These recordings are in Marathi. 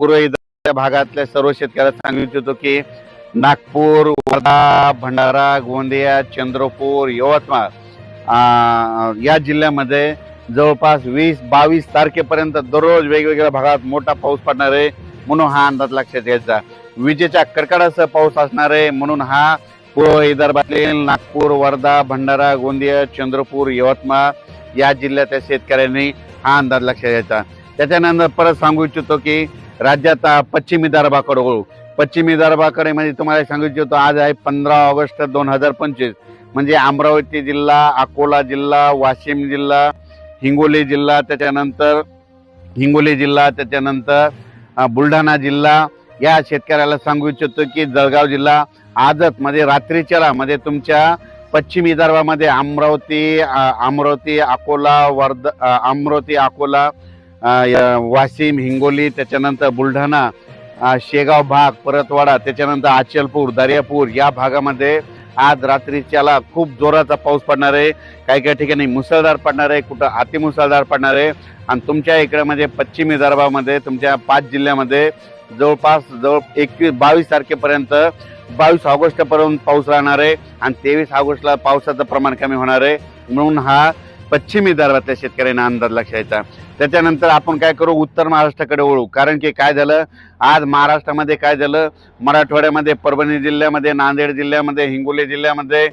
पूर्व विदर्भाच्या भागातल्या सर्व शेतकऱ्याला सांगू इच्छितो की नागपूर वर्धा भंडारा गोंदिया चंद्रपूर यवतमाळ या जिल्ह्यामध्ये जवळपास वीस बावीस तारखेपर्यंत दररोज वेगवेगळ्या भागात मोठा पाऊस पडणार आहे म्हणून हा अंदाज लक्षात घ्यायचा. विजेच्या कडकडासह पाऊस असणार आहे म्हणून हा पूर्व विदर्भातील नागपूर वर्धा भंडारा गोंदिया चंद्रपूर यवतमाळ या जिल्ह्यातल्या शेतकऱ्यांनी हा अंदाज लक्षात घ्यायचा. त्याच्यानंतर परत सांगू इच्छितो की राज्यात पश्चिमी दरबाकडे विदर्भाकडे वळू. पश्चिम म्हणजे तुम्हाला सांगू इच्छितो आज आहे पंधरा ऑगस्ट दोन हजार पंचवीस. म्हणजे अमरावती जिल्हा अकोला जिल्हा वाशिम जिल्हा हिंगोली जिल्हा त्याच्यानंतर हिंगोली जिल्हा त्याच्यानंतर बुलढाणा जिल्हा. या शेतकऱ्याला सांगू इच्छितो की जळगाव जिल्हा आजच म्हणजे रात्रीच्याला म्हणजे तुमच्या पश्चिम विदर्भामध्ये अमरावती अमरावती अकोला वर्ध अमरावती अकोला वाशिम हिंगोली त्याच्यानंतर बुलढाणा शेगाव भाग परतवाडा त्याच्यानंतर आचलपूर दर्यापूर या भागामध्ये आज रात्रीच्याला खूप जोराचा पाऊस पडणार आहे. काही काही ठिकाणी मुसळधार पडणार आहे कुठं अतिमुसळधार पडणार आहे. आणि तुमच्या इकडे म्हणजे पश्चिम विदर्भामध्ये तुमच्या पाच जिल्ह्यामध्ये जवळपास जवळ एकवीस बावीस तारखेपर्यंत बावीस ऑगस्टपर्यंत पाऊस राहणार आहे. आणि तेवीस ऑगस्टला पावसाचं प्रमाण कमी होणार आहे. म्हणून हा पश्चिम विदर्भातल्या शेतकऱ्यांना अंदाज लक्षायचा त्याच्यानंतर आपण काय करू? उत्तर महाराष्ट्राकडे वळू. कारण की काय झालं? आज महाराष्ट्रामध्ये काय झालं? मराठवाड्यामध्ये परभणी जिल्ह्यामध्ये नांदेड जिल्ह्यामध्ये हिंगोली जिल्ह्यामध्ये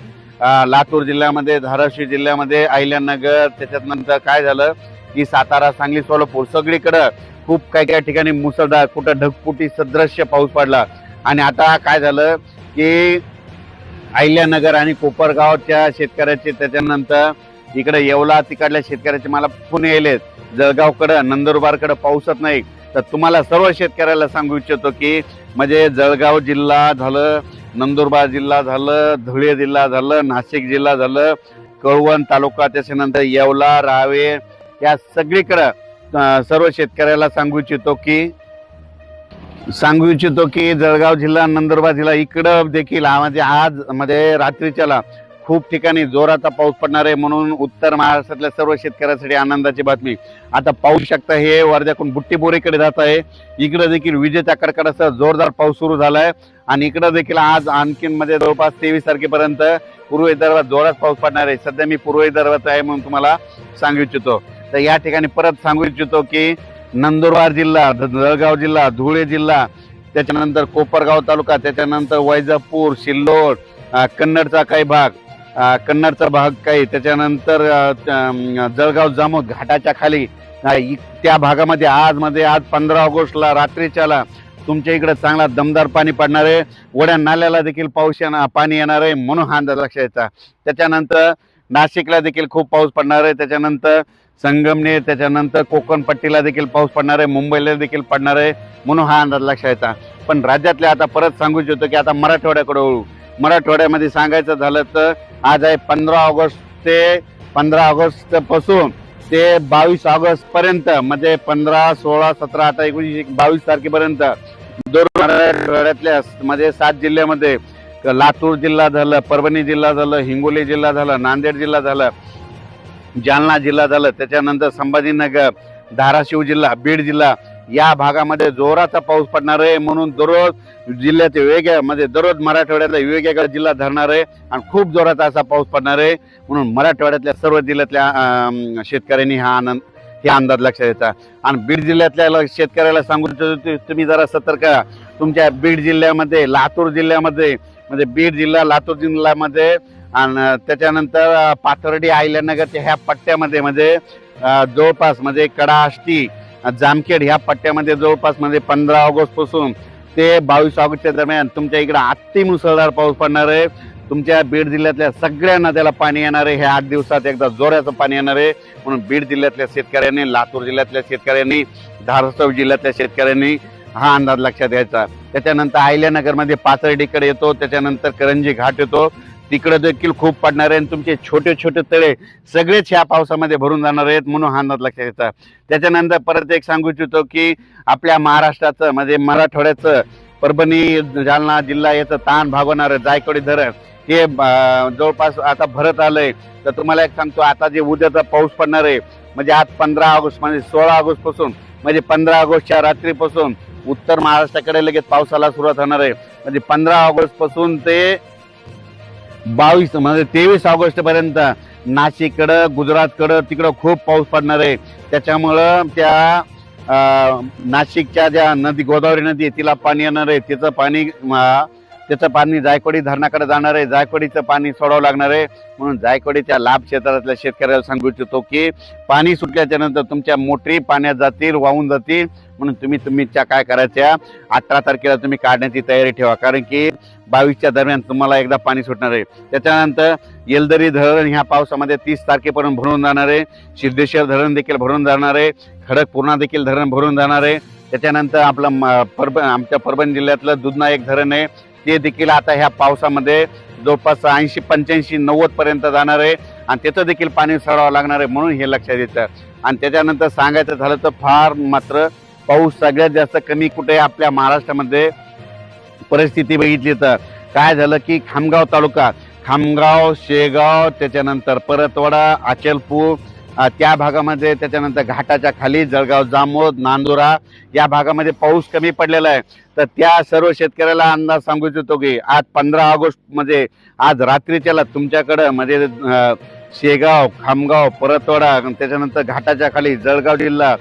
लातूर जिल्ह्यामध्ये धाराशिव जिल्ह्यामध्ये अहिल्यानगर त्याच्यात नंतर काय झालं? की सातारा सांगली सोलापूर सगळीकडं खूप काही काही ठिकाणी मुसळधार कुठं ढगपुटी सदृश्य पाऊस पडला. आणि आता काय झालं? की अहिल्यानगर आणि कोपरगावच्या शेतकऱ्याचे त्याच्यानंतर इकडे येवला तिकडल्या शेतकऱ्याचे मला फोन यायलेत. जळगावकडं नंदुरबारकडं पाऊसच नाही. तर तुम्हाला सर्व शेतकऱ्याला सांगू इच्छितो की म्हणजे जळगाव जिल्हा झालं नंदुरबार जिल्हा झालं धुळे जिल्हा झालं नाशिक जिल्हा झालं कळवण तालुका त्याच्यानंतर येवला रावे या सगळीकडं सर्व शेतकऱ्याला सांगू इच्छितो की सांगू इच्छितो की जळगाव जिल्हा नंदुरबार जिल्हा इकडं देखील म्हणजे आज म्हणजे रात्रीच्याला खूप ठिकाणी जोराचा पाऊस पडणार आहे म्हणून उत्तर महाराष्ट्रातल्या सर्व शेतकऱ्यांसाठी आनंदाची बातमी. आता पाहू शकता हे वर्ध्याकडून बुट्टीबोरीकडे जात आहे. इकडे देखील विजेच्या कडकडासह जोरदार पाऊस सुरू झाला आहे आणि इकडे देखील आज आणखीन मध्ये जवळपास तेवीस तारखेपर्यंत पूर्व विदर्भात जोरात पाऊस पडणार आहे. सध्या मी पूर्व विदर्भात आहे म्हणून तुम्हाला सांगू इच्छितो. तर या ठिकाणी परत सांगू इच्छितो की नंदुरबार जिल्हा ध- जळगाव जिल्हा धुळे जिल्हा त्याच्यानंतर कोपरगाव तालुका त्याच्यानंतर वैजापूर सिल्लोड कन्नडचा काही भाग कन्नडचा भाग काही. त्याच्यानंतर जळगाव जामोद घाटाच्या खाली. त्या भागामध्ये आज मध्ये आज पंधरा ऑगस्टला रात्रीच्याला तुमच्या इकडे चांगला दमदार पाणी पडणार आहे. वड्या नाल्याला देखील पाऊस येणार पाणी येणार आहे म्हणून हा अंदाज लक्षात यायचा त्याच्यानंतर नाशिकला देखील खूप पाऊस पडणार आहे. त्याच्यानंतर संगमनेर त्याच्यानंतर कोकण पट्टीला देखील पाऊस पडणार आहे. मुंबईला देखील पडणार आहे म्हणून हा अंदाज लक्षात यायचा पण राज्यातल्या आता परत सांगू इच्छितो की आता मराठवाड्याकडे वळू. मराठवाड्यामध्ये सांगायचं झालं तर आज आहे पंधरा ऑगस्ट ते पंधरा ऑगस्टपासून ते बावीस ऑगस्ट पर्यंत म्हणजे पंधरा सोळा सतरा अठरा एकोणीस बावीस तारखेपर्यंत दर मराठवाड्यातल्या म्हणजे सात जिल्ह्यामध्ये लातूर जिल्हा झालं परभणी जिल्हा झालं हिंगोली जिल्हा झाला नांदेड जिल्हा झाला जालना जिल्हा झालं त्याच्यानंतर संभाजीनगर धाराशिव जिल्हा बीड जिल्हा या भागामध्ये जोराचा पाऊस पडणार आहे. म्हणून दररोज जिल्ह्याचे वेगळ्या म्हणजे दररोज मराठवाड्यातला वेगवेगळा जिल्हा धरणार आहे आणि खूप जोराचा असा पाऊस पडणार आहे. म्हणून मराठवाड्यातल्या सर्व जिल्ह्यातल्या शेतकऱ्यांनी हा आनंद हे अंदाज लक्षात येतात आणि बीड जिल्ह्यातल्या शेतकऱ्याला सांगू इच्छितो तुम्ही जरा सतर्क तुमच्या बीड जिल्ह्यामध्ये लातूर जिल्ह्यामध्ये म्हणजे बीड जिल्हा लातूर जिल्ह्यामध्ये आणि त्याच्यानंतर पाथर्डी आयल्यानगर ह्या पट्ट्यामध्ये म्हणजे जवळपास म्हणजे कडाष्टी जामखेड ह्या पट्ट्यामध्ये जवळपास म्हणजे पंधरा ऑगस्टपासून ते बावीस ऑगस्टच्या दरम्यान तुमच्या इकडे अति मुसळधार पाऊस पडणार आहे. तुमच्या बीड जिल्ह्यातल्या सगळ्या नद्याला पाणी येणार आहे. हे आठ दिवसात एकदा जोराचं पाणी येणार आहे. म्हणून बीड जिल्ह्यातल्या शेतकऱ्यांनी लातूर जिल्ह्यातल्या शेतकऱ्यांनी धाराशिव जिल्ह्यातल्या शेतकऱ्यांनी हा अंदाज लक्षात घ्यायचा. त्याच्यानंतर अहिल्यानगरमध्ये पाचर्डीकडे येतो. त्याच्यानंतर करंजी घाट येतो. तिकडे देखील खूप पडणार आहे आणि तुमचे छोटे छोटे तळे सगळेच ह्या पावसामध्ये भरून जाणार आहेत म्हणून हा अंदाज लक्षात येतात त्याच्यानंतर परत एक सांगू इच्छितो की आपल्या महाराष्ट्राचं म्हणजे मराठवाड्याचं परभणी जालना जिल्हा याचं ताण भागवणार जायकवाडी धरण हे जवळपास आता भरत आलंय. तर तुम्हाला एक सांगतो आता जे उद्याचा पाऊस पडणार आहे म्हणजे आज पंधरा ऑगस्ट म्हणजे सोळा ऑगस्टपासून म्हणजे पंधरा ऑगस्टच्या रात्रीपासून उत्तर महाराष्ट्राकडे लगेच पावसाला सुरुवात होणार आहे. म्हणजे पंधरा ऑगस्टपासून ते बावीस म्हणजे तेवीस ऑगस्ट पर्यंत नाशिककडं गुजरातकडं तिकडं खूप पाऊस पडणार आहे. त्याच्यामुळं त्या नाशिकच्या ज्या नदी गोदावरी नदी आहे तिला पाणी येणार आहे. तिचं पाणी त्याचं पाणी जायकवाडी धरणाकडे जाणार आहे. जायकवाडीचं पाणी सोडावं लागणार आहे. म्हणून जायकवाडीच्या लाभ क्षेत्रातल्या शेतकऱ्याला सांगू इच्छितो की पाणी सुटल्याच्या नंतर तुमच्या मोटरी पाण्यात जातील वाहून जातील. म्हणून तुम्ही तुमच्या काय करायच्या? अठरा तारखेला तुम्ही काढण्याची तयारी ठेवा. कारण की बावीसच्या दरम्यान तुम्हाला एकदा पाणी सुटणार आहे. त्याच्यानंतर येलदरी धरण ह्या पावसामध्ये तीस तारखेपर्यंत भरून जाणार आहे. सिद्धेश्वर धरण देखील भरून जाणार आहे. खडकपूर्णा देखील धरण भरून जाणार आहे. त्याच्यानंतर आपलं म- परब आमच्या परभणी जिल्ह्यातलं दुधना एक धरण आहे. ते देखील आता ह्या पावसामध्ये जवळपास ऐंशी पंच्याऐंशी नव्वद पर्यंत जाणार आहे. आणि त्याचं देखील पाणी सोडावं लागणार आहे म्हणून हे लक्षात येतं. आणि त्याच्यानंतर सांगायचं झालं तर फार मात्र पाऊस सगळ्यात जास्त कमी कुठे आपल्या महाराष्ट्रामध्ये. परिस्थिती बघितली तर. काय झालं की खामगाव तालुका खामगाव शेगाव त्याच्यानंतर परतवाडा अचलपूर त्या भागामध्ये त्याच्यानंतर घाटाच्या खाली जळगाव जामोद नांदुरा या भागामध्ये पाऊस कमी पडलेला आहे. तर त्या सर्व शेतकऱ्याला अंदाज सांगू इच्छितो की आज पंधरा ऑगस्ट म्हणजे आज रात्रीच्याला तुमच्याकडं म्हणजे शेगाव खामगाव परतवाडा आणि त्याच्यानंतर घाटाच्या खाली जळगाव जिल्हा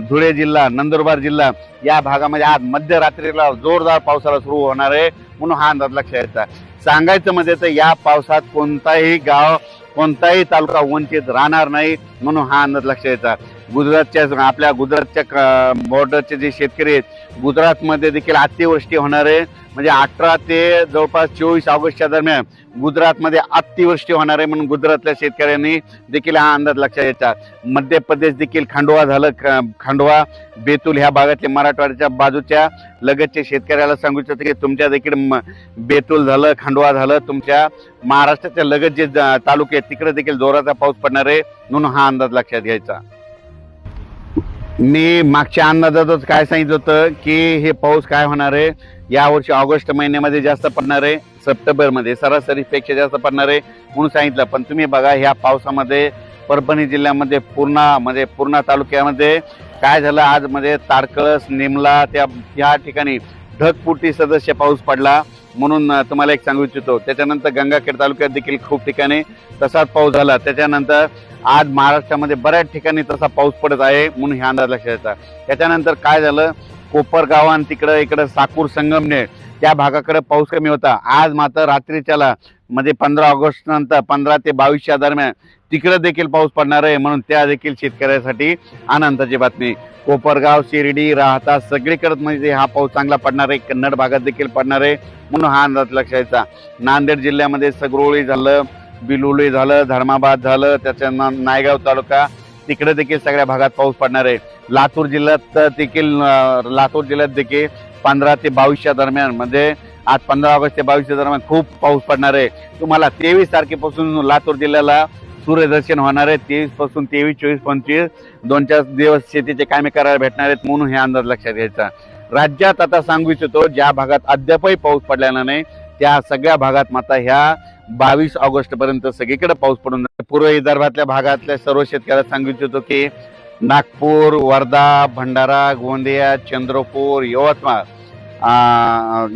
धुळे जिल्हा नंदुरबार जिल्हा या भागामध्ये आज मध्यरात्रीला जोरदार पावसाला सुरू होणार आहे म्हणून हा अंदाज लक्षात यायचा सांगायचं म्हणजे तर या पावसात कोणताही गाव कोणताही तालुका वंचित राहणार नाही म्हणून हा अंदाज लक्षात यायचा गुजरातच्या आपल्या गुजरातच्या बॉर्डरचे जे शेतकरी आहेत गुजरातमध्ये देखील अतिवृष्टी होणार आहे. म्हणजे अठरा ते जवळपास चोवीस ऑगस्टच्या दरम्यान गुजरातमध्ये अतिवृष्टी होणार आहे म्हणून गुजरातल्या शेतकऱ्यांनी देखील हा अंदाज लक्षात घ्यायचा मध्य प्रदेश देखील खांडवा झालं ख- खांडवा बेतूल ह्या भागातले मराठवाड्याच्या बाजूच्या लगतच्या शेतकऱ्याला सांगू इच्छितो की तुमच्या देखील म- बेतूल झालं खांडवा झालं तुमच्या महाराष्ट्राच्या लगत जे तालुके आहेत तिकडे देखील जोराचा पाऊस पडणार आहे म्हणून हा अंदाज लक्षात घ्यायचा. मी मागच्या अंदाजातच काय सांगितलं होतं की हे पाऊस काय होणार आहे? यावर्षी ऑगस्ट महिन्यामध्ये जास्त पडणार आहे सप्टेंबरमध्ये सरासरीपेक्षा जास्त पडणार आहे म्हणून सांगितलं. पण तुम्ही बघा ह्या पावसामध्ये परभणी जिल्ह्यामध्ये पूर्णा म्हणजे पूर्णा तालुक्यामध्ये काय झालं? आज म्हणजे ताडकळस तारकळस निमला त्या ह्या ठिकाणी ढगपुटी सदस्य पाऊस पडला. म्हणून तुम्हाला एक सांगू इच्छितो. त्याच्यानंतर गंगाखेड तालुक्यात देखील खूप ठिकाणी तसाच पाऊस झाला. त्याच्यानंतर आज महाराष्ट्रामध्ये बऱ्याच ठिकाणी तसा पाऊस पडत आहे म्हणून ह्या अंदाज लक्षात येतात त्याच्यानंतर काय झालं? कोपरगाव आणि तिकडं इकडं साकूर संगमनेर त्या भागाकडे पाऊस कमी होता. आज मात्र रात्रीच्याला म्हणजे पंधरा ऑगस्ट नंतर पंधरा ते बावीसच्या दरम्यान तिकडे देखील पाऊस पडणार आहे म्हणून त्या देखील शेतकऱ्यासाठी आनंदाची बातमी. कोपरगाव शिर्डी राहता सगळीकडे म्हणजे हा पाऊस चांगला पडणार आहे. कन्नड भागात देखील पडणार आहे म्हणून हा अंदाज लक्षायचा नांदेड जिल्ह्यामध्ये सगरोळी झालं बिलोळी झालं धर्माबाद झालं त्याच्या नायगाव तालुका तिकडे देखील सगळ्या भागात पाऊस पडणार आहे. लातूर जिल्ह्यात तर देखील लातूर जिल्ह्यात देखील पंधरा ते बावीसच्या दरम्यान म्हणजे आज पंधरा ऑगस्ट ते बावीसच्या दरम्यान खूप पाऊस पडणार आहे. तुम्हाला तेवीस तारखेपासून लातूर जिल्ह्याला सूर्यदर्शन होणार आहे. तेवीसपासून तेवीस चोवीस पंचवीस. दोन चार दिवस शेतीचे कामे करायला भेटणार आहेत म्हणून हे अंदाज लक्षात घ्यायचा. राज्यात आता सांगू इच्छितो ज्या भागात अद्यापही पाऊस पडलेला नाही त्या सगळ्या भागात मात्र ह्या बावीस ऑगस्ट पर्यंत सगळीकडे पाऊस पडून पूर्व विदर्भातल्या भागातल्या सर्व शेतकऱ्याला सांगू इच्छितो की नागपूर वर्धा भंडारा गोंदिया चंद्रपूर यवतमाळ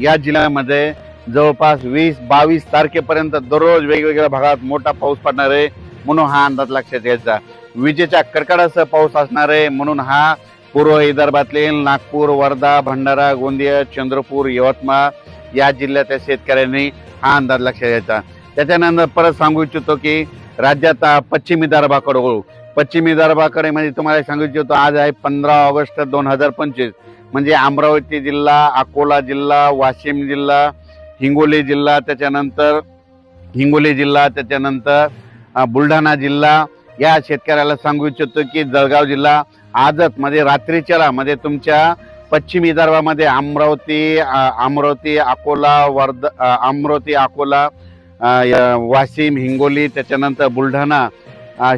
या जिल्ह्यामध्ये जवळपास वीस बावीस तारखेपर्यंत दररोज वेगवेगळ्या भागात मोठा पाऊस पडणार आहे. म्हणून हा अंदाज लक्षात घ्यायचा. विजेच्या कडकडासह पाऊस असणार आहे म्हणून हा पूर्व विदर्भातील नागपूर वर्धा भंडारा गोंदिया चंद्रपूर यवतमाळ या जिल्ह्यातल्या शेतकऱ्यांनी हा अंदाज लक्षात घ्यायचा. त्याच्यानंतर परत सांगू इच्छितो की राज्यात पश्चिमी विदर्भाकडे वळू. पश्चिमी विदर्भाकडे म्हणजे तुम्हाला सांगू इच्छितो आज आहे पंधरा ऑगस्ट दोन हजार पंचवीस. म्हणजे अमरावती जिल्हा अकोला जिल्हा वाशिम जिल्हा हिंगोली जिल्हा त्याच्यानंतर हिंगोली जिल्हा त्याच्यानंतर बुलढाणा जिल्हा या शेतकऱ्याला सांगू इच्छितो की जळगाव जिल्हा आजच म्हणजे रात्रीच्याला म्हणजे तुमच्या पश्चिम विदर्भामध्ये अमरावती अमरावती अकोला वर्ध अमरावती अकोला वाशिम हिंगोली त्याच्यानंतर बुलढाणा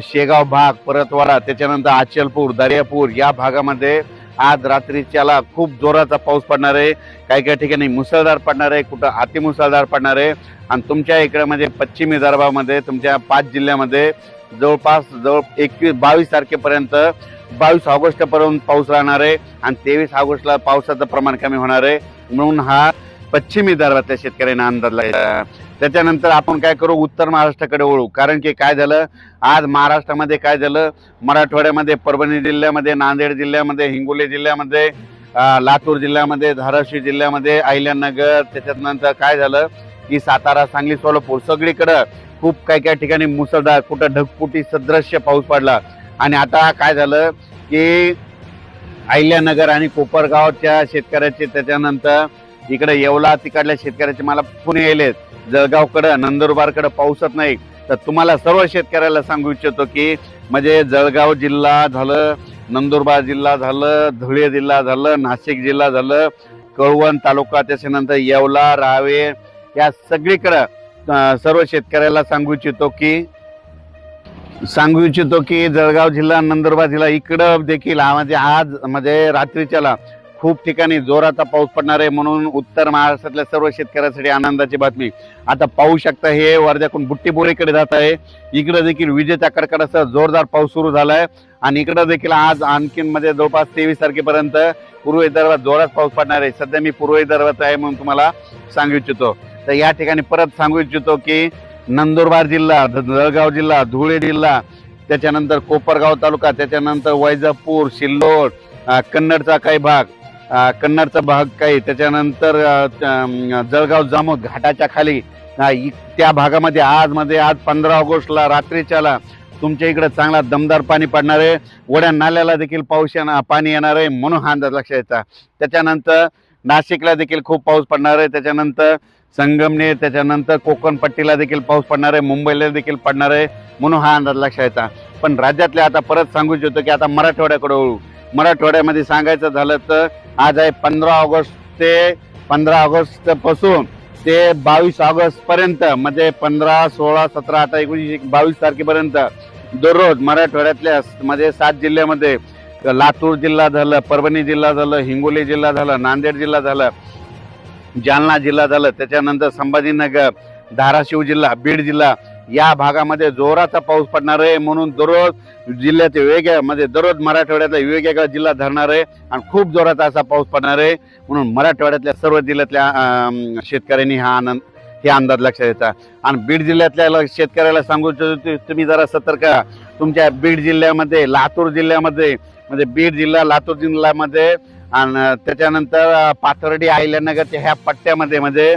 शेगाव भाग परतवाडा त्याच्यानंतर अचलपूर दर्यापूर या भागामध्ये आज रात्रीच्याला खूप जोराचा पाऊस पडणार आहे. काही काही ठिकाणी मुसळधार पडणार आहे कुठं अतिमुसळधार पडणार आहे. आणि तुमच्या इकडे म्हणजे पश्चिम विदर्भामध्ये तुमच्या पाच जिल्ह्यामध्ये जवळपास जवळ एकवीस बावीस तारखेपर्यंत बावीस ऑगस्टपर्यंत पाऊस राहणार आहे. आणि तेवीस ऑगस्टला पावसाचं प्रमाण कमी होणार आहे. म्हणून हा पश्चिमी विदर्भातल्या शेतकऱ्यांना अंदाज लागला त्याच्यानंतर आपण काय करू? उत्तर महाराष्ट्राकडे वळू. कारण की काय झालं? आज महाराष्ट्रामध्ये काय झालं? मराठवाड्यामध्ये परभणी जिल्ह्यामध्ये नांदेड जिल्ह्यामध्ये हिंगोली जिल्ह्यामध्ये लातूर जिल्ह्यामध्ये धाराशिव जिल्ह्यामध्ये अहिल्यानगर त्याच्यानंतर काय झालं? की सातारा सांगली सोलापूर सगळीकडं खूप काही काही ठिकाणी मुसळधार कुठं ढगफुटी सदृश्य पाऊस पडला. आणि आता काय झालं? की अहिल्यानगर आणि कोपरगावच्या शेतकऱ्याचे त्याच्यानंतर इकडे येवला तिकडल्या शेतकऱ्याचे मला पुणे यायलेत. जळगावकडं नंदुरबारकडं पाऊसच नाही. तर तुम्हाला सर्व शेतकऱ्याला सांगू इच्छितो की म्हणजे जळगाव जिल्हा झालं नंदुरबार जिल्हा झालं धुळे जिल्हा झालं नाशिक जिल्हा झालं कळवण तालुका त्याच्यानंतर येवला रावे या सगळीकडं सर्व शेतकऱ्याला सांगू इच्छितो की सांगू इच्छितो की जळगाव जिल्हा नंदुरबार जिल्हा इकडं देखील म्हणजे आज म्हणजे रात्रीच्याला खूप ठिकाणी जोराचा पाऊस पडणार आहे म्हणून उत्तर महाराष्ट्रातल्या सर्व शेतकऱ्यांसाठी आनंदाची बातमी. आता पाहू शकता हे वर्ध्याकडून बुट्टीबोरीकडे जात आहे. इकडे देखील विजेच्या कडकडासह जोरदार पाऊस सुरू झाला आहे आणि इकडे देखील आज आणखीन मध्ये जवळपास तेवीस तारखेपर्यंत पूर्व विदर्भात जोरात पाऊस पडणार आहे. सध्या मी पूर्व विदर्भात आहे म्हणून तुम्हाला सांगू इच्छितो. तर या ठिकाणी परत सांगू इच्छितो की नंदुरबार जिल्हा जळगाव जिल्हा धुळे जिल्हा त्याच्यानंतर कोपरगाव तालुका त्याच्यानंतर वैजापूर सिल्लोड कन्नडचा काही भाग कन्नडचा भाग काही. त्याच्यानंतर जळगाव जामोद घाटाच्या खाली. त्या भागामध्ये आज मध्ये आज पंधरा ऑगस्टला रात्रीच्याला तुमच्या इकडे चांगला दमदार पाणी पडणार आहे. वड्या नाल्याला देखील पाऊस येणार पाणी येणार आहे म्हणून हा अंदाज लक्षात यायचा त्याच्यानंतर नाशिकला देखील खूप पाऊस पडणार आहे. त्याच्यानंतर संगमनेर त्याच्यानंतर कोकणपट्टीला देखील पाऊस पडणार आहे. मुंबईला देखील पडणार आहे म्हणून हा अंदाज लक्षात यायचा पण राज्यातले आता परत सांगू इच्छितो की आता मराठवाड्याकडे वळू. मराठवाड्यामध्ये सांगायचं झालं तर आज आहे पंधरा ऑगस्ट ते पंधरा ऑगस्टपासून ते बावीस ऑगस्ट पर्यंत म्हणजे पंधरा सोळा सतरा अठरा एकोणीस बावीस तारखेपर्यंत दररोज मराठवाड्यातल्या म्हणजे सात जिल्ह्यामध्ये लातूर जिल्हा झालं परभणी जिल्हा झालं हिंगोली जिल्हा झालं नांदेड जिल्हा झालं जालना जिल्हा झालं त्याच्यानंतर संभाजीनगर धाराशिव जिल्हा बीड जिल्हा या भागामध्ये जोराचा पाऊस पडणार आहे म्हणून दररोज जिल्ह्याचे वेगळ्या म्हणजे दररोज मराठवाड्यातला वेगवेगळा जिल्हा धरणार आहे आणि खूप जोराचा असा पाऊस पडणार आहे. म्हणून मराठवाड्यातल्या सर्व जिल्ह्यातल्या शेतकऱ्यांनी हा आनंद हे अंदाज लक्षात येतात आणि बीड जिल्ह्यातल्या ल- शेतकऱ्याला सांगू इच्छितो की तुम्ही जरा सतर्क तुमच्या बीड जिल्ह्यामध्ये लातूर जिल्ह्यामध्ये म्हणजे बीड जिल्हा लातूर जिल्ह्यामध्ये आणि त्याच्यानंतर पाथर्डी आयल्यानगर ह्या पट्ट्यामध्ये म्हणजे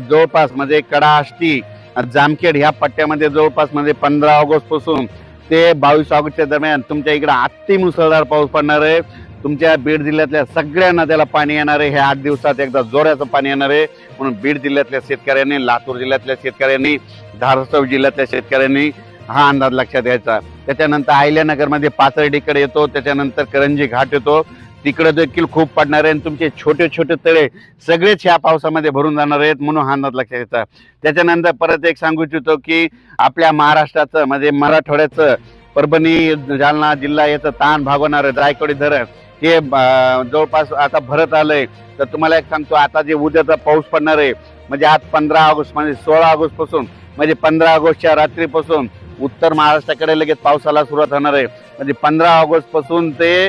जवळपास म्हणजे कडा आष्टी जामखेड ह्या पट्ट्यामध्ये जवळपास म्हणजे पंधरा ऑगस्टपासून ते बावीस ऑगस्टच्या दरम्यान तुमच्या इकडे अति मुसळधार पाऊस पडणार आहे. तुमच्या बीड जिल्ह्यातल्या सगळ्या नद्याला पाणी येणार आहे. हे आठ दिवसात एकदा जोराचं पाणी येणार आहे. म्हणून बीड जिल्ह्यातल्या शेतकऱ्यांनी लातूर जिल्ह्यातल्या शेतकऱ्यांनी धाराशिव जिल्ह्यातल्या शेतकऱ्यांनी हा अंदाज लक्षात घ्यायचा. त्याच्यानंतर अहिल्यानगरमध्ये पाथर्डीकडे येतो. त्याच्यानंतर करंजी घाट येतो. तिकडे देखील खूप पडणार आहे आणि तुमचे छोटे छोटे तळे सगळेच ह्या पावसामध्ये भरून जाणार आहेत म्हणून हा अंदाज लक्षात येतात त्याच्यानंतर परत एक सांगू इच्छितो की आपल्या महाराष्ट्राचं म्हणजे मराठवाड्याचं परभणी जालना जिल्हा याचं ताण भागवणारं जायकवाडी धरण हे जवळपास आता भरत आलंय. तर तुम्हाला एक सांगतो आता जे उद्याचा पाऊस पडणार आहे म्हणजे आज पंधरा ऑगस्ट म्हणजे सोळा ऑगस्टपासून म्हणजे पंधरा ऑगस्टच्या रात्रीपासून उत्तर महाराष्ट्राकडे लगेच पावसाला सुरुवात होणार आहे. म्हणजे पंधरा ऑगस्टपासून ते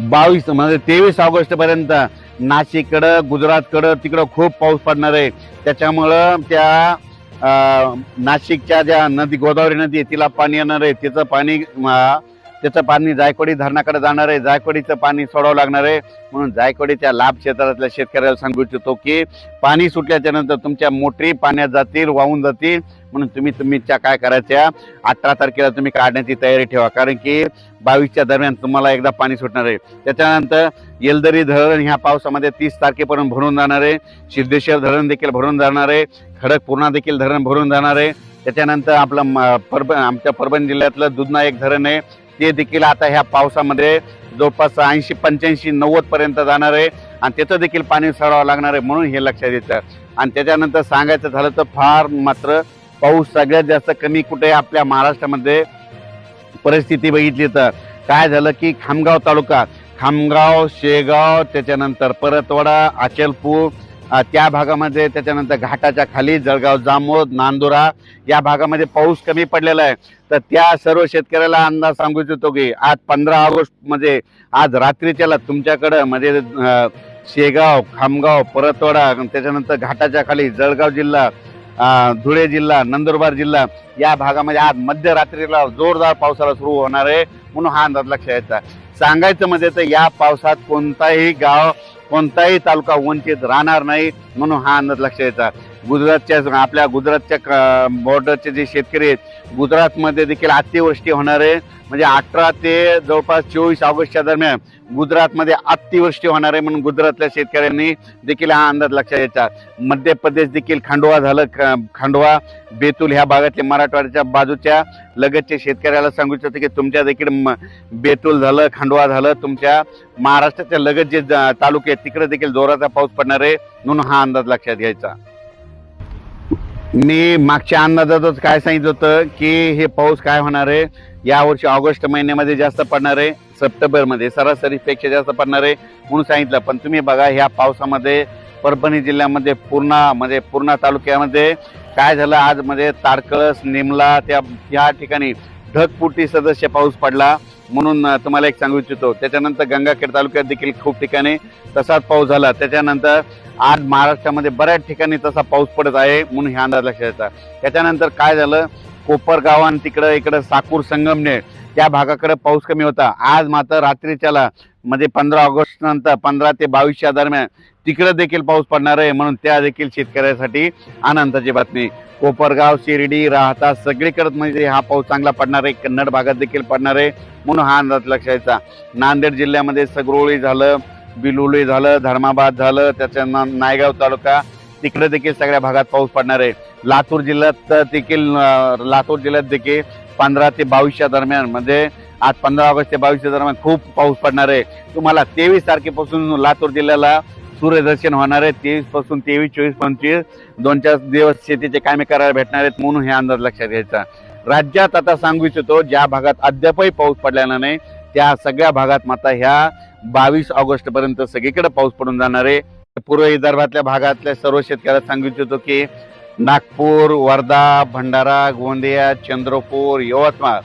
बावीस म्हणजे तेवीस ऑगस्ट पर्यंत नाशिककडं गुजरातकडं तिकडं खूप पाऊस पडणार आहे. त्याच्यामुळं त्या नाशिकच्या ज्या नदी गोदावरी नदी आहे तिला पाणी येणार आहे. तिचं पाणी त्याचं पाणी जायकवाडी धरणाकडे जाणार आहे जायकवाडीचं पाणी सोडावं लागणार आहे. म्हणून जायकवाडीच्या लाभ क्षेत्रातल्या शेतकऱ्याला सांगू इच्छितो की पाणी सुटल्याच्या नंतर तुमच्या मोटरी पाण्यात जातील वाहून जातील. म्हणून तुम्ही तुमच्या काय करायच्या अठरा तारखेला तुम्ही काढण्याची तयारी ठेवा. कारण की बावीसच्या दरम्यान तुम्हाला एकदा पाणी सुटणार आहे. त्याच्यानंतर येलदरी धरण ह्या पावसामध्ये तीस तारखेपर्यंत भरून जाणार आहे. सिद्धेश्वर धरण देखील भरून जाणार आहे. खडकपूर्णा देखील धरण भरून जाणार आहे. त्याच्यानंतर आपलं म- परब आमच्या परभणी जिल्ह्यातलं दुधना एक धरण आहे. ते देखील आता ह्या पावसामध्ये जवळपास ऐंशी पंच्याऐंशी नव्वद पर्यंत जाणार आहे. आणि त्याचं देखील पाणी सोडावं लागणार आहे म्हणून हे लक्षात येतं. आणि त्याच्यानंतर सांगायचं झालं तर फार मात्र पाऊस सगळ्यात जास्त कमी कुठे आपल्या महाराष्ट्रामध्ये परिस्थिती बघितली तर. काय झालं की खामगाव तालुका खामगाव शेगाव त्याच्यानंतर परतवाडा अचलपूर त्या भागामध्ये त्याच्यानंतर घाटाच्या खाली जळगाव जामोद नांदुरा या भागामध्ये पाऊस कमी पडलेला आहे. तर त्या सर्व शेतकऱ्याला अंदाज सांगू इच्छितो की आज पंधरा ऑगस्ट म्हणजे आज रात्रीच्याला तुमच्याकडं म्हणजे शेगाव खामगाव परतवाडा त्याच्यानंतर घाटाच्या खाली जळगाव जिल्हा धुळे जिल्हा नंदुरबार जिल्हा या भागामध्ये आज मध्यरात्रीला जोरदार पावसाला सुरू होणार आहे म्हणून हा अंदाज लक्षात यायचा सांगायचं म्हणजे तर या पावसात कोणताही गाव कोणताही तालुका वंचित राहणार नाही म्हणून हा अंदाज लक्षात यायचा गुजरातच्या आपल्या गुजरातच्या बॉर्डरचे जे शेतकरी आहेत गुजरातमध्ये देखील अतिवृष्टी होणार आहे. म्हणजे अठरा ते जवळपास चोवीस ऑगस्टच्या दरम्यान गुजरातमध्ये अतिवृष्टी होणार आहे म्हणून गुजरातल्या शेतकऱ्यांनी देखील हा अंदाज लक्षात यायचा मध्य प्रदेश देखील खांडवा झालं. ख- खांडवा बेतूल ह्या भागातले मराठवाड्याच्या बाजूच्या लगतच्या शेतकऱ्याला सांगू इच्छितो की तुमच्या देखील म- बेतूल झालं खांडवा झालं. तुमच्या महाराष्ट्राच्या लगत जे तालुके आहेत तिकडे देखील जोराचा पाऊस पडणार आहे म्हणून हा अंदाज लक्षात घ्यायचा. मी मागच्या अंदाजातच काय सांगितलं होतं की हे पाऊस काय होणार आहे? यावर्षी ऑगस्ट महिन्यामध्ये जास्त पडणार आहे सप्टेंबरमध्ये सरासरीपेक्षा जास्त पडणार आहे म्हणून सांगितलं. पण तुम्ही बघा ह्या पावसामध्ये परभणी जिल्ह्यामध्ये पूर्णा म्हणजे पूर्णा तालुक्यामध्ये काय झालं? आजमध्ये तारकळस निमला त्या या ठिकाणी ढगपुटी सदस्य पाऊस पडला. म्हणून तुम्हाला एक सांगू इच्छितो. त्याच्यानंतर गंगाखेड तालुक्यात देखील खूप ठिकाणी तसाच पाऊस झाला. त्याच्यानंतर आज महाराष्ट्रामध्ये बऱ्याच ठिकाणी तसा पाऊस पडत आहे म्हणून हे अंदाज लक्षात येतात त्याच्यानंतर काय झालं? कोपरगाव आणि तिकडं इकडं साकूर संगमनेर. त्या भागाकडे पाऊस कमी होता. आज मात्र रात्रीच्याला म्हणजे पंधरा ऑगस्ट नंतर पंधरा ते बावीसच्या दरम्यान तिकडे देखील पाऊस पडणार आहे म्हणून त्या देखील शेतकऱ्यासाठी आनंदाची बातमी. कोपरगाव शिर्डी राहता सगळीकडे म्हणजे हा पाऊस चांगला पडणार आहे. कन्नड भागात देखील पडणार आहे म्हणून हा अंदाज लक्षात यायचा नांदेड जिल्ह्यामध्ये सगरोळी झालं बिलोली झालं धर्माबाद झालं त्याच्या नायगाव तालुका तिकडे देखील सगळ्या भागात पाऊस पडणार आहे. लातूर जिल्ह्यात देखील लातूर जिल्ह्यात देखील पंधरा ते बावीसच्या दरम्यान म्हणजे आज पंधरा ऑगस्ट ते बावीसच्या दरम्यान खूप पाऊस पडणार आहे. तुम्हाला तेवीस तारखेपासून लातूर जिल्ह्याला सूर्यदर्शन होणार आहे. तेवीसपासून तेवीस चोवीस पंचवीस दोन चार दिवस शेतीचे कामे करायला भेटणार आहेत म्हणून हे अंदाज लक्षात घ्यायचा. राज्यात आता सांगू इच्छितो ज्या भागात अद्यापही पाऊस पडलेला नाही त्या सगळ्या भागात मात्र ह्या बावीस ऑगस्ट पर्यंत सगळीकडे पाऊस पडून जाणार आहे. पूर्व विदर्भातल्या भागातल्या सर्व शेतकऱ्याला सांगू इच्छितो की नागपूर वर्धा भंडारा गोंदिया चंद्रपूर यवतमाळ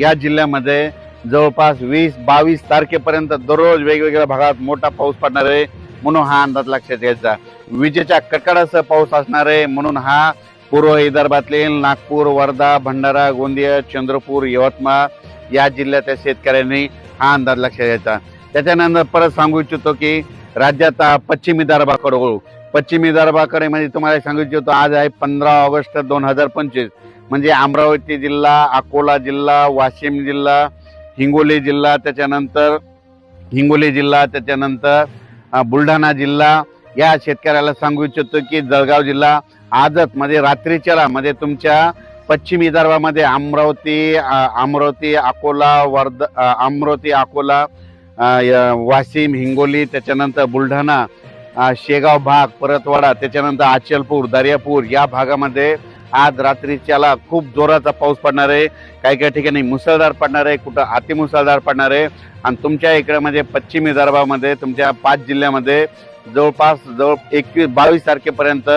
या जिल्ह्यामध्ये जवळपास वीस बावीस तारखेपर्यंत दररोज वेगवेगळ्या भागात मोठा पाऊस पडणार आहे म्हणून हा अंदाज लक्षात घ्यायचा. विजेच्या कडकडासह पाऊस असणार आहे म्हणून हा पूर्व विदर्भातील नागपूर वर्धा भंडारा गोंदिया चंद्रपूर यवतमाळ या जिल्ह्याच्या शेतकऱ्यांनी हा अंदाज लक्षात घ्यायचा. त्याच्यानंतर परत सांगू इच्छितो की राज्यात पश्चिम विदर्भाकडे वळू. पश्चिमी विदर्भाकडे म्हणजे तुम्हाला सांगू इच्छितो आज आहे पंधरा ऑगस्ट दोन हजार पंचवीस. म्हणजे अमरावती जिल्हा अकोला जिल्हा वाशिम जिल्हा हिंगोली जिल्हा त्याच्यानंतर हिंगोली जिल्हा त्याच्यानंतर बुलढाणा जिल्हा. या शेतकऱ्याला सांगू इच्छितो की जळगाव जिल्हा आजच म्हणजे रात्रीच्याला म्हणजे तुमच्या पश्चिम विदर्भामध्ये अमरावती अमरावती अकोला वर्ध अमरावती अकोला य- वाशिम हिंगोली त्याच्यानंतर बुलढाणा शेगाव भाग परतवाडा त्याच्यानंतर अचलपूर दर्यापूर या भागामध्ये आज रात्रीच्याला खूप जोराचा पाऊस पडणार आहे. काही काही ठिकाणी मुसळधार पडणार आहे कुठं अतिमुसळधार पडणार आहे. आणि तुमच्या इकडे म्हणजे पश्चिम विदर्भामध्ये तुमच्या पाच जिल्ह्यामध्ये जवळपास जवळ एकवीस बावीस तारखेपर्यंत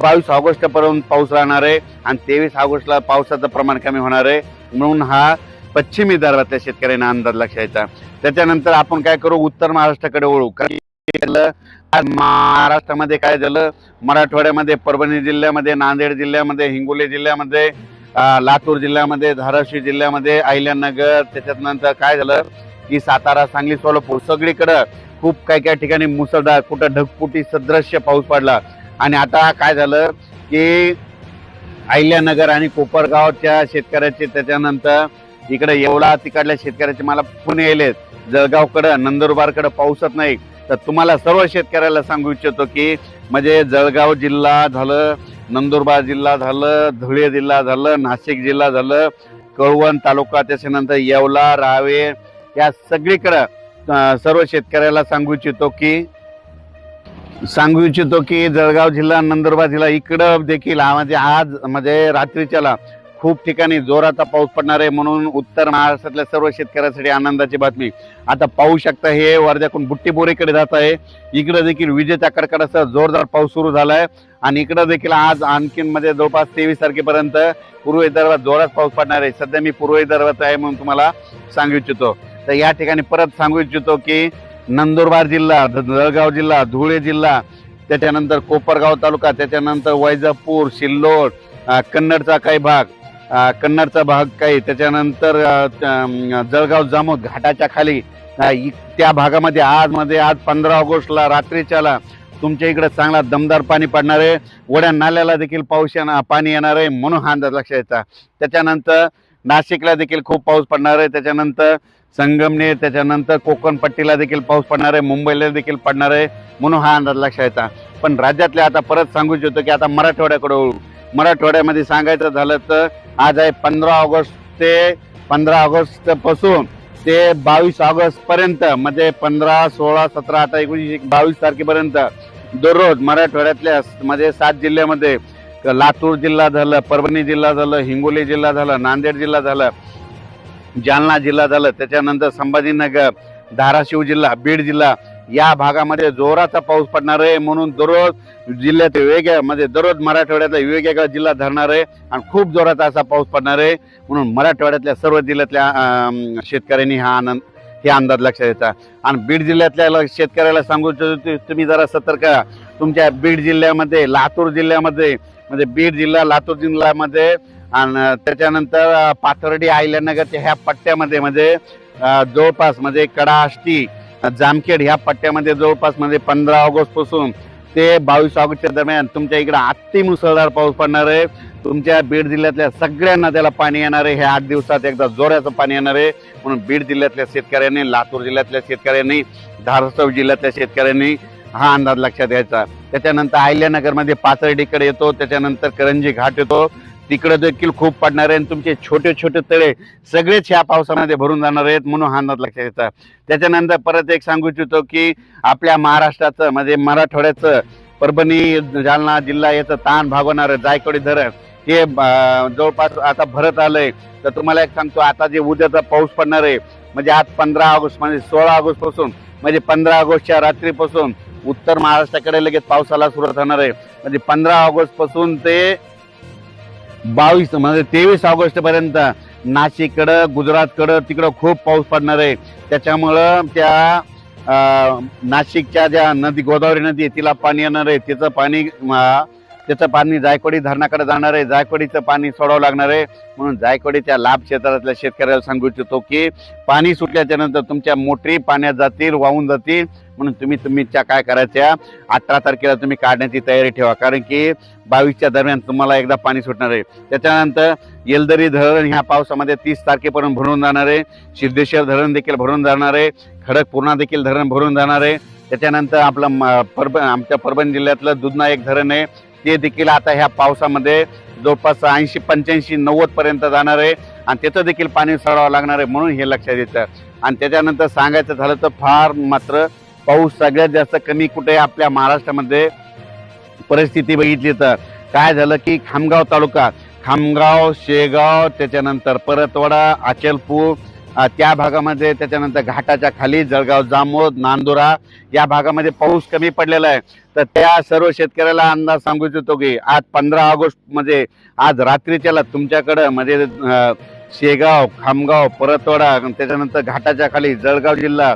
बावीस ऑगस्टपर्यंत पाऊस राहणार आहे आणि तेवीस ऑगस्टला पावसाचं प्रमाण कमी होणार आहे. म्हणून हा पश्चिम विदर्भातल्या शेतकऱ्यांना अंदाज लक्षायचा. त्याच्यानंतर आपण काय करू? उत्तर महाराष्ट्राकडे वळू. कारण केलं आज महाराष्ट्रामध्ये काय झालं? मराठवाड्यामध्ये परभणी जिल्ह्यामध्ये नांदेड जिल्ह्यामध्ये हिंगोली जिल्ह्यामध्ये लातूर जिल्ह्यामध्ये धाराशिव जिल्ह्यामध्ये अहिल्यानगर त्याच्यात नंतर काय झालं? की सातारा सांगली सोलापूर सगळीकडं खूप काही काही ठिकाणी मुसळधार कुठं ढगपुटी सदृश्य पाऊस पडला. आणि आता काय झालं? की अहिल्यानगर आणि कोपरगावच्या शेतकऱ्याचे त्याच्यानंतर इकडे येवला तिकडल्या शेतकऱ्याचे मला पुणे येले जळगावकडं नंदुरबारकडं पाऊसच नाही. तर तुम्हाला सर्व शेतकऱ्याला सांगू इच्छितो की म्हणजे जळगाव जिल्हा झालं नंदुरबार जिल्हा झालं धुळे जिल्हा झालं नाशिक जिल्हा झालं कळवण तालुका त्याच्यानंतर येवला रावे या सगळीकडं सर्व शेतकऱ्याला सांगू इच्छितो की सांगू इच्छितो की जळगाव जिल्हा नंदुरबार जिल्हा इकडं देखील म्हणजे आज म्हणजे रात्रीच्याला खूप ठिकाणी जोराचा पाऊस पडणार आहे म्हणून उत्तर महाराष्ट्रातल्या सर्व शेतकऱ्यांसाठी आनंदाची बातमी. आता पाहू शकता हे वर्ध्याकडून बुट्टीबोरीकडे जात आहे. इकडे देखील विजेच्या कडकडासह जोरदार पाऊस सुरू झाला आहे आणि इकडे देखील आज आणखीन मध्ये जवळपास तेवीस तारखेपर्यंत पूर्व विदर्भात जोरात पाऊस पडणार आहे. सध्या मी पूर्व विदर्भात आहे म्हणून तुम्हाला सांगू इच्छितो. तर या ठिकाणी परत सांगू इच्छितो की नंदुरबार जिल्हा ध- जळगाव जिल्हा धुळे जिल्हा त्याच्यानंतर कोपरगाव तालुका त्याच्यानंतर वैजापूर सिल्लोड कन्नडचा काही भाग कन्नडचा भाग काही. त्याच्यानंतर जळगाव जामोद घाटाच्या खाली त्या भागामध्ये आज मध्ये आज पंधरा ऑगस्टला रात्रीच्याला तुमच्या इकडे चांगला दमदार पाणी पडणार आहे. वड्या नाल्याला देखील पाऊस येणार पाणी येणार आहे म्हणून हा अंदाज लक्षात यायचा त्याच्यानंतर नाशिकला देखील खूप पाऊस पडणार आहे. त्याच्यानंतर संगमनेर त्याच्यानंतर कोकण पट्टीला देखील पाऊस पडणार आहे. मुंबईला देखील पडणार आहे म्हणून हा अंदाज लक्षात येता. पण राज्यातल्या आता परत सांगू इच्छितो की आता मराठवाड्याकडे मराठवाड्यामध्ये सांगायचं झालं तर आज आहे पंधरा ऑगस्ट ते पंधरा ऑगस्टपासून ते बावीस ऑगस्ट पर्यंत म्हणजे पंधरा सोळा सतरा अठरा एकोणीस बावीस तारखेपर्यंत दररोज मराठवाड्यातल्या मध्ये सात जिल्ह्यामध्ये लातूर जिल्हा झालं परभणी जिल्हा झालं हिंगोली जिल्हा झालं नांदेड जिल्हा झालं जालना जिल्हा झालं त्याच्यानंतर संभाजीनगर धाराशिव जिल्हा बीड जिल्हा या भागामध्ये जोराचा पाऊस पडणार आहे म्हणून दररोज जिल्ह्यात वेगळ्या म्हणजे दररोज मराठवाड्यातला वेगवेगळा जिल्हा धरणार आहे आणि खूप जोराचा असा पाऊस पडणार आहे. म्हणून मराठवाड्यातल्या सर्व जिल्ह्यातल्या शेतकऱ्यांनी हा आनंद हे अंदाज लक्षात येतात आणि बीड जिल्ह्यातल्या ल- शेतकऱ्याला सांगू इच्छितो तुम्ही जरा सतर्क तुमच्या बीड जिल्ह्यामध्ये लातूर जिल्ह्यामध्ये म्हणजे बीड जिल्हा लातूर जिल्ह्यामध्ये आणि त्याच्यानंतर पाथर्डी आयल्यानगरच्या ह्या पट्ट्यामध्ये म्हणजे जवळपास म्हणजे कडाष्टी जामखेड ह्या पट्ट्यामध्ये जवळपास म्हणजे पंधरा ऑगस्टपासून ते बावीस ऑगस्टच्या दरम्यान तुमच्या इकडे अति मुसळधार पाऊस पडणार आहे. तुमच्या बीड जिल्ह्यातल्या सगळ्यांना त्याला पाणी येणार आहे. हे आठ दिवसात एकदा जोराचं पाणी येणार आहे. म्हणून बीड जिल्ह्यातल्या शेतकऱ्यांनी लातूर जिल्ह्यातल्या शेतकऱ्यांनी धाराशिव जिल्ह्यातल्या शेतकऱ्यांनी हा अंदाज लक्षात घ्यायचा. त्याच्यानंतर अहिल्यानगरमध्ये पाथर्डीकडे येतो. त्याच्यानंतर करंजी घाट येतो. तिकडे देखील खूप पडणार आहे आणि तुमचे छोटे छोटे तळे सगळेच ह्या पावसामध्ये भरून जाणार आहेत म्हणून हा अंदाज लक्षात घ्यायचा त्याच्यानंतर परत एक सांगू इच्छितो की आपल्या महाराष्ट्राचं म्हणजे मराठवाड्याचं परभणी जालना जिल्हा याचं ताण भागवणार जायकवाडी धरण हे जवळपास आता भरत आलंय. तर तुम्हाला एक सांगतो आता जे उद्याचा पाऊस पडणार आहे म्हणजे आज पंधरा ऑगस्ट म्हणजे सोळा ऑगस्टपासून म्हणजे पंधरा ऑगस्टच्या रात्रीपासून उत्तर महाराष्ट्राकडे लगेच पावसाला सुरुवात होणार आहे. म्हणजे पंधरा ऑगस्टपासून ते बावीस म्हणजे तेवीस ऑगस्ट पर्यंत नाशिककडं गुजरातकडं तिकडं खूप पाऊस पडणार आहे. त्याच्यामुळं त्या नाशिकच्या ज्या नदी गोदावरी नदी आहे तिला पाणी येणार आहे. तिचं पाणी त्याचं पाणी जायकवाडी धरणाकडे जाणार आहे. जायकवाडीचं पाणी सोडावं लागणार आहे. म्हणून जायकवाडीच्या लाभ क्षेत्रातल्या शेतकऱ्याला सांगू इच्छितो की पाणी सुटल्याच्या नंतर तुमच्या मोटरी पाण्यात जातील वाहून जातील. म्हणून तुम्ही तुमच्या काय करायच्या? अठरा तारखेला तुम्ही काढण्याची तयारी ठेवा. कारण की बावीसच्या दरम्यान तुम्हाला एकदा पाणी सुटणार आहे. त्याच्यानंतर येलदरी धरण ह्या पावसामध्ये तीस तारखेपर्यंत भरून जाणार आहे. सिद्धेश्वर धरण देखील भरून जाणार आहे. खडकपूर्णा देखील धरण भरून जाणार आहे. त्याच्यानंतर आपलं म- परब आमच्या परभणी जिल्ह्यातलं दुधना एक धरण आहे. ते देखील आता ह्या पावसामध्ये जवळपास ऐंशी पंच्याऐंशी नव्वद पर्यंत जाणार आहे. आणि त्याचं देखील पाणी सोडावं लागणार आहे म्हणून हे लक्षात येतं. आणि त्याच्यानंतर सांगायचं झालं तर फार मात्र पाऊस सगळ्यात जास्त कमी कुठे आपल्या महाराष्ट्रामध्ये? परिस्थिती बघितली तर. काय झालं की खामगाव तालुका खामगाव शेगाव त्याच्यानंतर परतवाडा अचलपूर त्या भागामध्ये त्याच्यानंतर घाटाच्या खाली जळगाव जामोद नांदुरा या भागामध्ये पाऊस कमी पडलेला आहे. तर त्या सर्व शेतकऱ्याला अंदाज सांगू इच्छितो की आज पंधरा ऑगस्ट म्हणजे आज रात्रीच्याला तुमच्याकडं म्हणजे शेगाव खामगाव परतवाडा त्याच्यानंतर घाटाच्या खाली जळगाव जिल्हा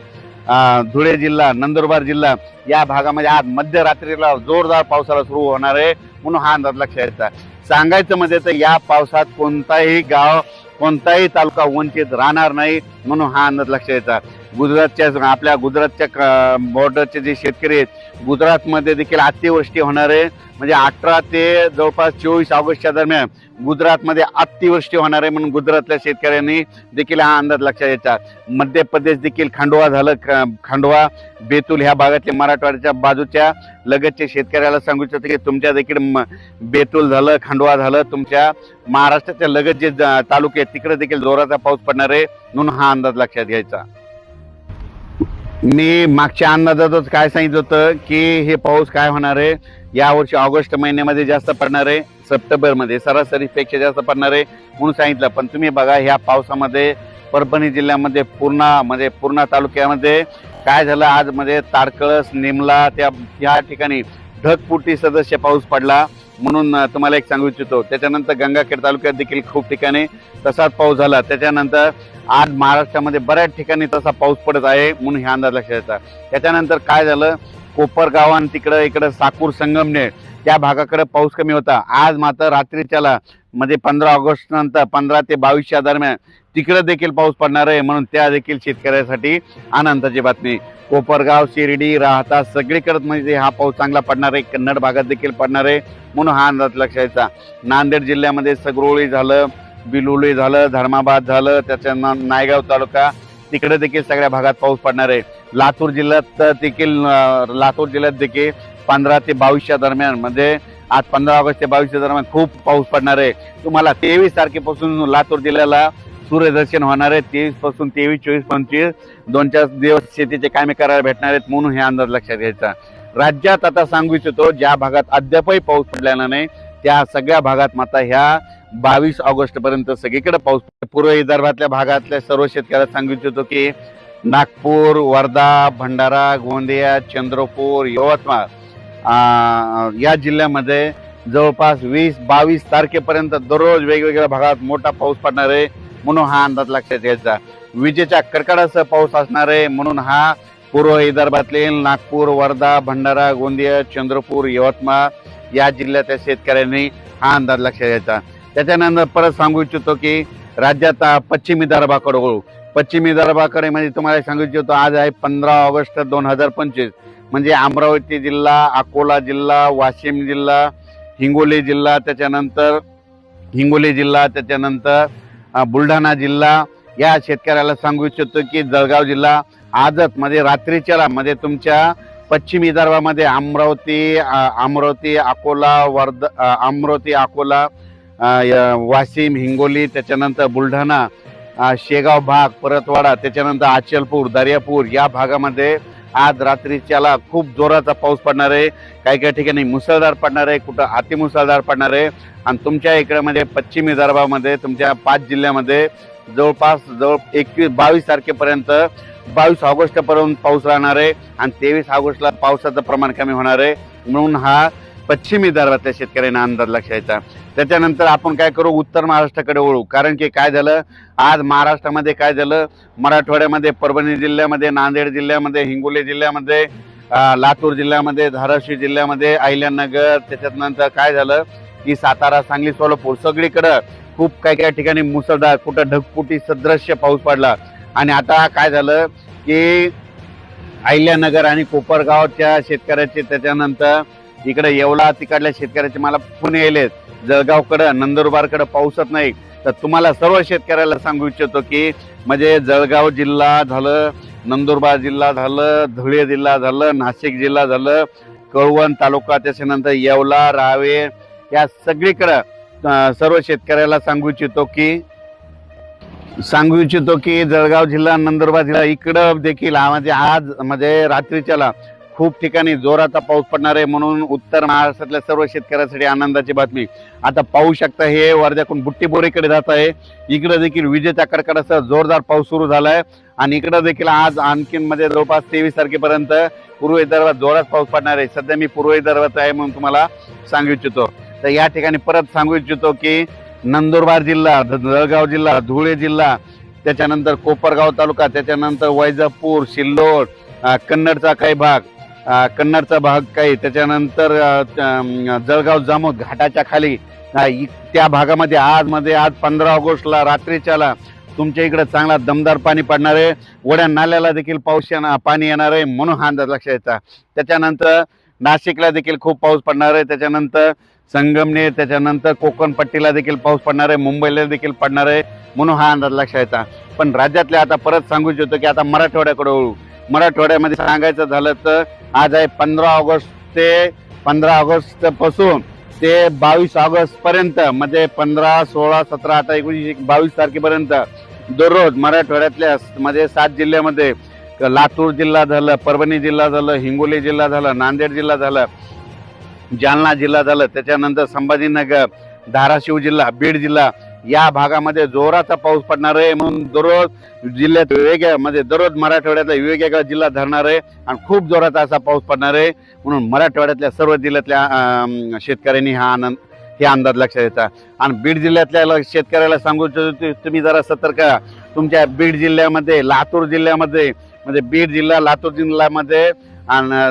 धुळे जिल्हा नंदुरबार जिल्हा या भागामध्ये आज मध्यरात्रीला जोरदार पावसाला सुरू होणार आहे म्हणून हा अंदाज लक्षात यायचा सांगायचं म्हणजे तर या पावसात कोणताही गाव कोणताही तालुका वंचित राहणार नाही म्हणून हा अंदाज लक्षात यायचा गुजरातच्या आपल्या गुजरातच्या बॉर्डरचे जे शेतकरी आहेत गुजरातमध्ये देखील अतिवृष्टी होणार आहे. म्हणजे अठरा ते जवळपास चोवीस ऑगस्टच्या दरम्यान गुजरातमध्ये अतिवृष्टी होणार आहे म्हणून गुजरातल्या शेतकऱ्यांनी देखील हा अंदाज लक्षात यायचा मध्य प्रदेश देखील खांडवा झालं ख- खांडवा बेतूल ह्या भागातले मराठवाड्याच्या बाजूच्या लगतच्या शेतकऱ्याला सांगू इच्छितो की तुमच्या देखील म- बेतूल झालं खांडवा झालं तुमच्या महाराष्ट्राच्या लगत जे तालुके आहेत तिकडे देखील जोराचा पाऊस पडणार आहे म्हणून हा अंदाज लक्षात घ्यायचा. मी मागच्या अंदाजातच काय सांगितलं होतं की हे पाऊस काय होणार आहे? यावर्षी ऑगस्ट महिन्यामध्ये जास्त पडणार आहे सप्टेंबरमध्ये सरासरीपेक्षा जास्त पडणार आहे म्हणून सांगितलं. पण तुम्ही बघा ह्या पावसामध्ये परभणी जिल्ह्यामध्ये पूर्णा म्हणजे पूर्णा तालुक्यामध्ये काय झालं? आजमध्ये तारकळस निमला त्या या ठिकाणी ढगपुटी सदस्य पाऊस पडला म्हणून तुम्हाला एक सांगू इच्छितो. त्याच्यानंतर गंगाखेड तालुक्यात देखील खूप ठिकाणी तसाच पाऊस झाला. त्याच्यानंतर आज महाराष्ट्रामध्ये बऱ्याच ठिकाणी तसा पाऊस पडत आहे म्हणून हे अंदाज लक्षात येतात त्याच्यानंतर काय झालं? कोपरगाव आणि तिकडं इकडं साकूर संगमनेर त्या भागाकडे पाऊस कमी होता. आज मात्र रात्रीच्याला म्हणजे पंधरा ऑगस्ट नंतर पंधरा ते बावीसच्या दरम्यान तिकडे देखील पाऊस पडणार आहे. म्हणून त्या देखील शेतकऱ्यासाठी आनंदाची बातमी. कोपरगाव शिर्डी राहता सगळीकडे म्हणजे हा पाऊस चांगला पडणार आहे. कन्नड भागात देखील पडणार आहे. म्हणून हा अंदाज लक्षायचा नांदेड जिल्ह्यामध्ये सगरोळी झालं बिलोली झालं धर्माबाद झालं त्याच्या नायगाव तालुका तिकडे देखील सगळ्या भागात पाऊस पडणार आहे. लातूर जिल्ह्यात देखील लातूर जिल्ह्यात देखील पंधरा ते बावीसच्या दरम्यान म्हणजे आज पंधरा ऑगस्ट ते बावीसच्या दरम्यान खूप पाऊस पडणार आहे. तुम्हाला तेवीस तारखेपासून लातूर जिल्ह्याला सूर्यदर्शन होणार आहे. तेवीसपासून तेवीस चोवीस पंचवीस दोन चार दिवस शेतीचे कामे करायला भेटणार आहेत म्हणून हे अंदाज लक्षात घ्यायचा. राज्यात आता सांगू इच्छितो ज्या भागात अद्यापही पाऊस पडलेला नाही त्या सगळ्या भागात मात्र ह्या बावीस ऑगस्ट पर्यंत सगळीकडे पाऊस पूर्व विदर्भातल्या भागातल्या सर्व शेतकऱ्याला सांगू इच्छितो की नागपूर वर्धा भंडारा गोंदिया चंद्रपूर यवतमाळ या जिल्ह्यामध्ये जवळपास वीस बावीस तारखेपर्यंत दररोज वेगवेगळ्या भागात मोठा पाऊस पडणार आहे. म्हणून हा अंदाज लक्षात घ्यायचा. विजेच्या कडकडासह पाऊस असणार आहे. म्हणून हा पूर्व विदर्भातील नागपूर वर्धा भंडारा गोंदिया चंद्रपूर यवतमाळ या जिल्ह्यातल्या शेतकऱ्यांनी हा अंदाज लक्षात घ्यायचा. त्याच्यानंतर परत सांगू इच्छितो की राज्यात पश्चिम विदर्भाकडे वळू. पश्चिमी विदर्भाकडे म्हणजे तुम्हाला सांगू इच्छितो आज आहे पंधरा ऑगस्ट दोन हजार पंचवीस. म्हणजे अमरावती जिल्हा अकोला जिल्हा वाशिम जिल्हा हिंगोली जिल्हा त्याच्यानंतर हिंगोली जिल्हा त्याच्यानंतर बुलढाणा जिल्हा. या शेतकऱ्याला सांगू इच्छितो की जळगाव जिल्हा आजच म्हणजे रात्रीच्या म्हणजे तुमच्या पश्चिम विदर्भामध्ये अमरावती अमरावती अकोला वर्ध अमरावती अकोला वाशिम हिंगोली त्याच्यानंतर बुलढाणा शेगाव भाग परतवाडा त्याच्यानंतर अचलपूर दर्यापूर या भागामध्ये आज रात्रीच्याला खूप जोराचा पाऊस पडणार आहे. काही काही ठिकाणी मुसळधार पडणार आहे कुठं अतिमुसळधार पडणार आहे. आणि तुमच्या इकडे म्हणजे पश्चिम विदर्भामध्ये तुमच्या पाच जिल्ह्यामध्ये जवळपास जवळ एकवीस बावीस तारखेपर्यंत बावीस ऑगस्टपर्यंत पाऊस राहणार आहे. आणि तेवीस ऑगस्टला पावसाचं प्रमाण कमी होणार आहे. म्हणून हा पश्चिमी विदर्भातल्या शेतकऱ्यांना अंदाज लक्षायचा. त्याच्यानंतर आपण काय करू उत्तर महाराष्ट्राकडे वळू. कारण की काय झालं आज महाराष्ट्रामध्ये काय झालं मराठवाड्यामध्ये परभणी जिल्ह्यामध्ये नांदेड जिल्ह्यामध्ये हिंगोली जिल्ह्यामध्ये लातूर जिल्ह्यामध्ये धाराशिव जिल्ह्यामध्ये अहिल्यानगर त्याच्यात नंतर काय झालं की सातारा सांगली सोलापूर सगळीकडं खूप काही काही ठिकाणी मुसळधार कुठं ढगपुटी सदृश्य पाऊस पडला. आणि आता काय झालं की अहिल्यानगर आणि कोपरगावच्या शेतकऱ्याचे त्याच्यानंतर इकडे येवला तिकडल्या शेतकऱ्याचे मला पुणे येलेत जळगावकडं नंदुरबारकडं पाऊसच नाही. तर तुम्हाला सर्व शेतकऱ्याला सांगू इच्छितो की म्हणजे जळगाव जिल्हा झालं नंदुरबार जिल्हा झालं धुळे जिल्हा झालं नाशिक जिल्हा झालं कळवण तालुका त्याच्यानंतर येवला रावे या सगळीकडं सर्व शेतकऱ्याला सांगू इच्छितो की सांगू इच्छितो की जळगाव जिल्हा नंदुरबार जिल्हा इकडं देखील हा म्हणजे आज म्हणजे रात्रीच्याला खूप ठिकाणी जोराचा पाऊस पडणार आहे म्हणून उत्तर महाराष्ट्रातल्या सर्व शेतकऱ्यांसाठी आनंदाची बातमी. आता पाहू शकता हे वर्ध्याकडून बुट्टीबोरीकडे जात आहे. इकडे देखील विजेच्या कडकडासह जोरदार पाऊस सुरू झाला आहे आणि इकडे देखील आज आणखीन मध्ये जवळपास तेवीस तारखेपर्यंत पूर्व विदर्भात जोरात पाऊस पडणार आहे. सध्या मी पूर्व विदर्भात आहे म्हणून तुम्हाला सांगू इच्छितो. तर या ठिकाणी परत सांगू इच्छितो की नंदुरबार जिल्हा जळगाव जिल्हा धुळे जिल्हा त्याच्यानंतर कोपरगाव तालुका त्याच्यानंतर वैजापूर सिल्लोड कन्नडचा काही भाग कन्नडचा भाग काही. त्याच्यानंतर जळगाव जामोद घाटाच्या खाली. त्या भागामध्ये आज मध्ये आज पंधरा ऑगस्टला रात्रीच्याला तुमच्या इकडे चांगला दमदार पाणी पडणार आहे. वड्या नाल्याला देखील पाऊस येणार पाणी येणार आहे म्हणून हा अंदाज लक्षात यायचा त्याच्यानंतर नाशिकला देखील खूप पाऊस पडणार आहे. त्याच्यानंतर संगमनेर त्याच्यानंतर कोकणपट्टीला देखील पाऊस पडणार आहे. मुंबईला देखील पडणार आहे म्हणून हा अंदाज लक्षात यायचा पण राज्यातल्या आता परत सांगू इच्छितो की आता मराठवाड्याकडे वळू. मराठवाड्यामध्ये सांगायचं झालं तर आज आहे पंधरा ऑगस्ट ते पंधरा ऑगस्टपासून ते बावीस ऑगस्ट पर्यंत म्हणजे पंधरा सोळा सतरा आता एकोणीस बावीस तारखेपर्यंत दररोज मराठवाड्यातल्या मध्ये सात जिल्ह्यामध्ये लातूर जिल्हा झालं परभणी जिल्हा झालं हिंगोली जिल्हा झालं नांदेड जिल्हा झालं जालना जिल्हा झालं त्याच्यानंतर संभाजीनगर धाराशिव जिल्हा बीड जिल्हा या भागामध्ये जोराचा पाऊस पडणार आहे म्हणून दररोज जिल्ह्यात वेगळ्या म्हणजे दररोज मराठवाड्यातला वेगवेगळा जिल्हा धरणार आहे आणि खूप जोराचा असा पाऊस पडणार आहे. म्हणून मराठवाड्यातल्या सर्व जिल्ह्यातल्या शेतकऱ्यांनी हा आनंद हे अंदाज लक्षात येतात आणि बीड जिल्ह्यातल्या शेतकऱ्याला सांगू इच्छितो तुम्ही जरा सतर्क तुमच्या बीड जिल्ह्यामध्ये लातूर जिल्ह्यामध्ये म्हणजे बीड जिल्हा लातूर जिल्ह्यामध्ये आणि